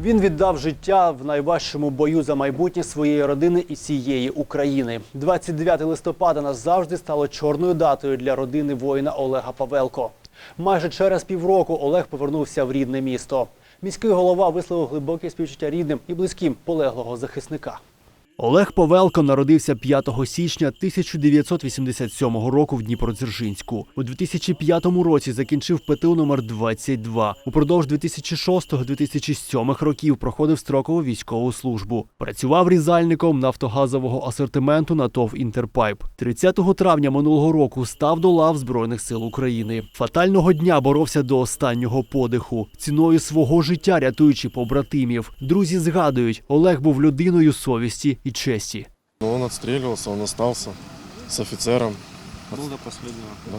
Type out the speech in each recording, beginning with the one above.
Він віддав життя в найважчому бою за майбутнє своєї родини і всієї України. 29 листопада назавжди стало чорною датою для родини воїна Олега Павелко. Майже через півроку Олег повернувся в рідне місто. Міський голова висловив глибоке співчуття рідним і близьким полеглого захисника. Олег Павелко народився 5 січня 1987 року в Дніпродзержинську. У 2005 році закінчив ПТУ номер 22. Упродовж 2006-2007 років проходив строкову військову службу. Працював різальником нафтогазового асортименту на ТОВ Інтерпайп. 30 травня минулого року став до лав Збройних сил України. Фатального дня боровся до останнього подиху, ціною свого життя рятуючи побратимів. Друзі згадують, Олег був людиною совісті і честі. Но он отстреливался, он остался с офицером. Был до последнего. Да.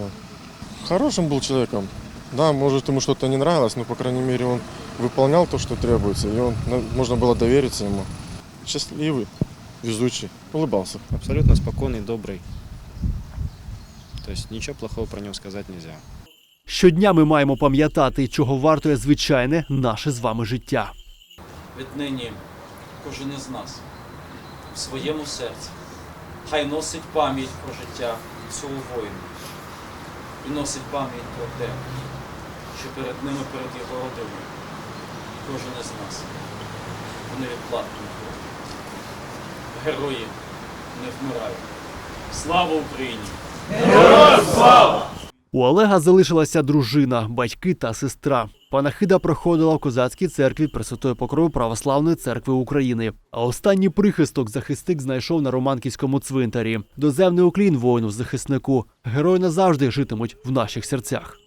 Хорошим был человеком. Да, может ему что-то не нравилось, но, по крайней мере, он выполнял то, что требуется, и он, на- можно было довериться ему. Счастливый, везучий, улыбался. Абсолютно спокойный, добрый. То есть ничего плохого про него сказать нельзя. Щодня ми маємо пам'ятати, чого вартує звичайне наше з вами життя. Віднині кожен із нас в своєму серці хай носить пам'ять про життя цього воїна і носить пам'ять про те, що перед ними, перед його родиною, кожен із нас у відплатні. Герої не вмирають. Слава Україні! У Олега залишилася дружина, батьки та сестра. Панахида проходила в козацькій церкві Пресвятої Покрови Православної церкви України. А останній прихисток захисник знайшов на Романківському цвинтарі. Доземний уклін воїну захиснику. Герої назавжди житимуть в наших серцях.